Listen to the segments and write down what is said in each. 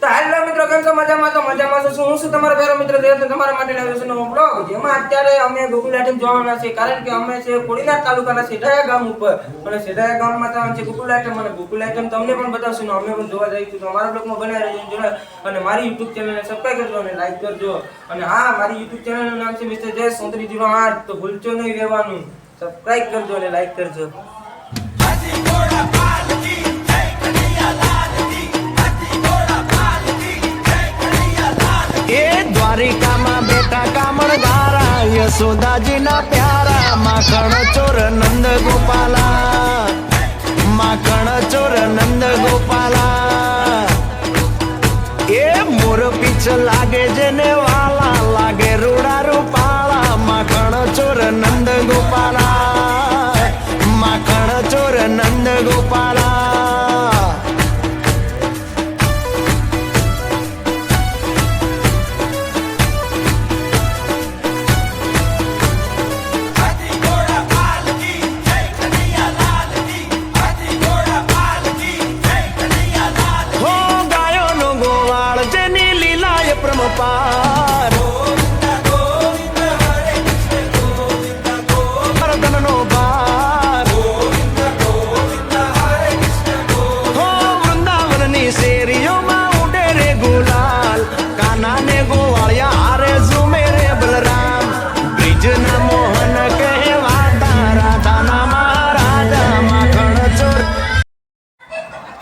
તો હાલ મિત્રો, કેમ છો મજામાં તો મજામાં છો. શું, હું છું તમારો પહેલો મિત્ર? દેવ તમારા માટે લાવ્યો છું નવો બ્લોગ જેમાં અત્યારે અમે ગોકુલ આઠમ જવાના છે કારણ કે અમે છે કોડીનાર તાલુકાના સેઢાયા ગામ ઉપર. અને સેઢાયા ગામમાં તો છે ગોકુલ આઠમ અને ગોકુલ આઠમ તમને પણ બતાવશું ને અમે પણ જોવા જઈશું તો અમારા બ્લોગમાં બનાવી રહેજો જોડે અને મારી યુટ્યુબ ચેનલને સબસ્ક્રાઈબ કરજો અને લાઈક કરજો. અને હા, મારી યુટ્યુબ ચેનલનું નામ છે મિસ્ટર જય સોત્રી જીરો આઠ. તો ભૂલજો નહીં રહેવાનું. સબસ્ક્રાઈબ કરજો અને લાઈક કરજો. એ દ્વારિકામાં બેઠા કામણ ગારા યશોદાજીના પ્યારા માખણ ચોર નંદ ગોપાલા માખણ ચોર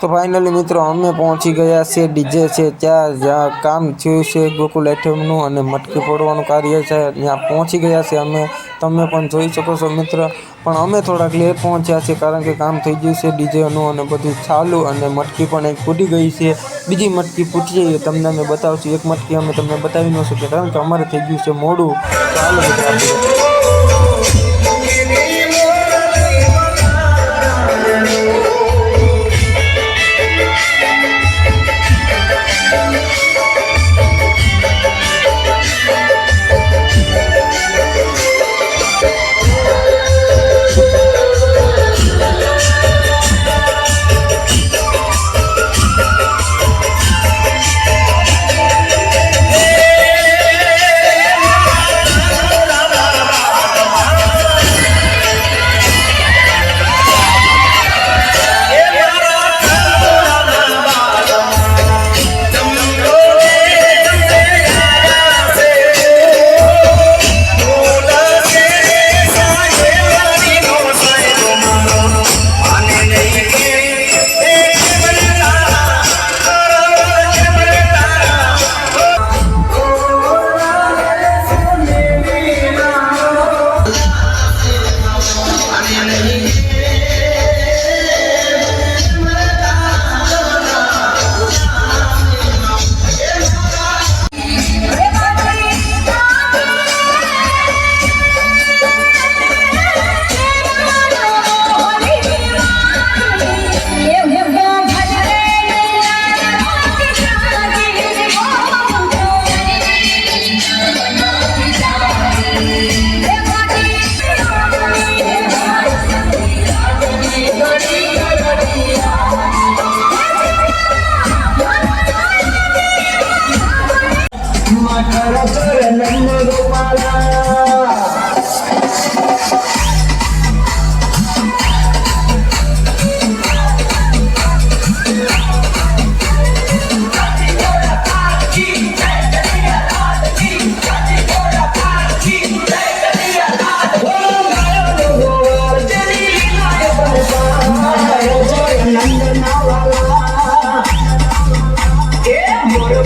તો ફાઇનલી મિત્રો અમે પહોંચી ગયા છે ડીજે છે ત્યાં, જ્યાં કામ થયું છે, ગોકુલ એટીએમનું અને મટકી ફોડવાનું કાર્ય છે, ત્યાં પહોંચી ગયા છે અમે. તમે પણ જોઈ શકો છો મિત્ર, પણ અમે થોડાક લેટ પહોંચ્યા છે કારણ કે કામ થઈ ગયું છે ડીજેનું અને બધું ચાલુ અને મટકી પણ એક ફૂટી ગઈ છે. બીજી મટકી ફૂટી જઈએ તમને અમે બતાવશું. એક મટકી અમે તમને બતાવી ન શકીએ કારણ કે અમારે થઈ ગયું છે મોડું. ચાલો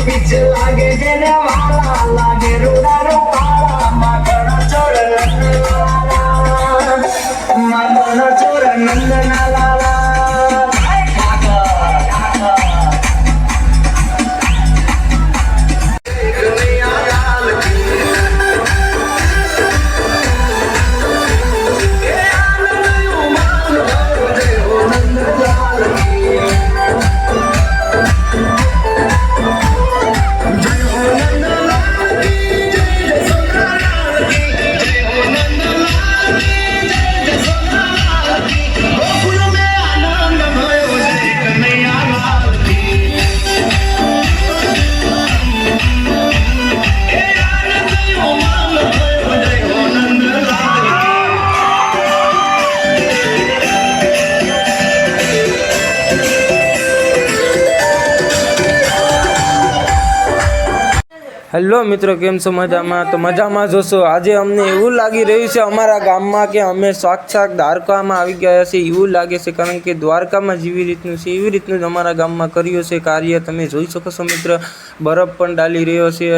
પીછે લાગે જેને વાલા લાગે રૂડા રૂપાળા માખણ ચોર નંદ લાલા માખણ ચોર હેલો મિત્રો, કેમ છો? મજામાં? તો મજામાં જોશો આજે અમને એવું લાગી રહ્યું છે અમારા ગામમાં કે અમે સાક્ષાત દ્વારકામાં આવી ગયા છે એવું લાગે છે કારણ કે દ્વારકામાં જેવી રીતનું છે, એવી રીતનું જ અમારા ગામમાં કર્યું છે કાર્ય. તમે જોઈ શકો છો મિત્ર, બરફ પણ ડાલી રહ્યો છે.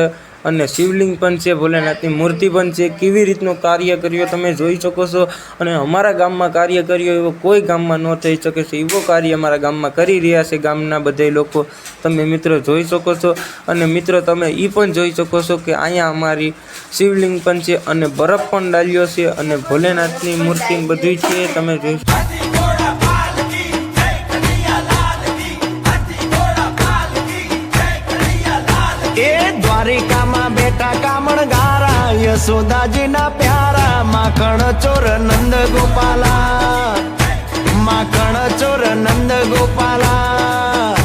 અને શિવલિંગ પણ છે, ભોલેનાથની મૂર્તિ પણ છે. કેવી રીતનું કાર્ય કર્યું તમે જોઈ શકો છો. અને અમારા ગામમાં કાર્ય કર્યો એવો કોઈ ગામમાં ન થઈ શકે છે. એવો કાર્ય અમારા ગામમાં કરી રહ્યા છે ગામના બધા લોકો. તમે મિત્રો જોઈ શકો છો. અને મિત્રો, તમે એ પણ જોઈ શકો છો કે અહીંયા અમારી શિવલિંગ પણ છે અને બરફ પણ ડાલ્યો છે અને ભોલેનાથની મૂર્તિ બધું છે. તમે જોઈ એ દ્વારિકામાં બેટા કામણ ગારા યશોદાજીના પ્યારા, માખણ ચોર નંદ ગોપાલા માખણ ચોર નંદ ગોપાલા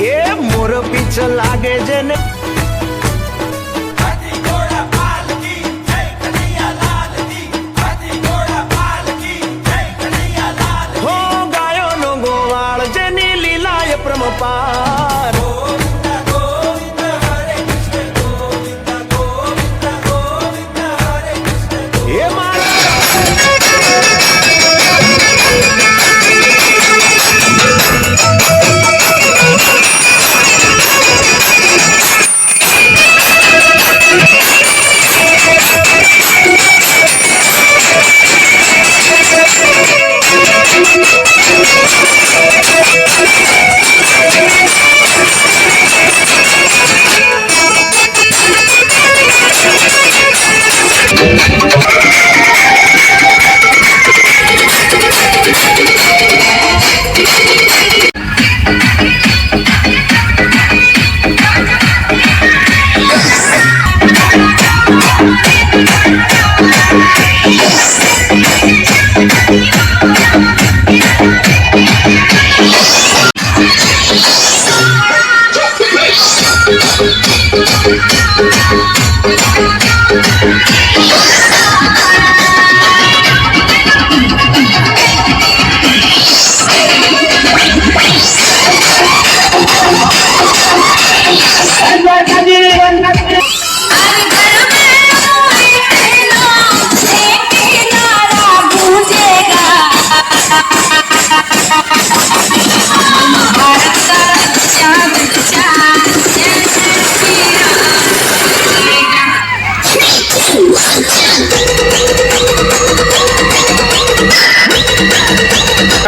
એ મોર પીછ લાગે છે ને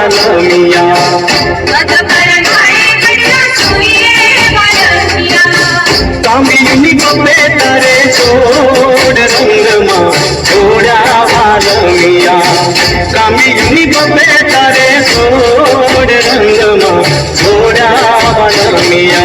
বাজান শুনিয়া কামিনী গপে তারে ছোড় রঙ্গমা ছোড়া ভালমিয়া কামিনী গপে তারে ছোড় রঙ্গমা ছোড়া ভালমিয়া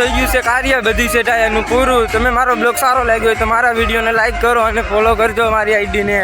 થઈ ગયું છે, કાર્ય બધી છે, ટાયરનું પૂરું. તમે મારો બ્લોગ સારો લાગ્યો હોય તો મારા વિડીયોને લાઈક કરો અને ફોલો કરજો મારી આઈડીને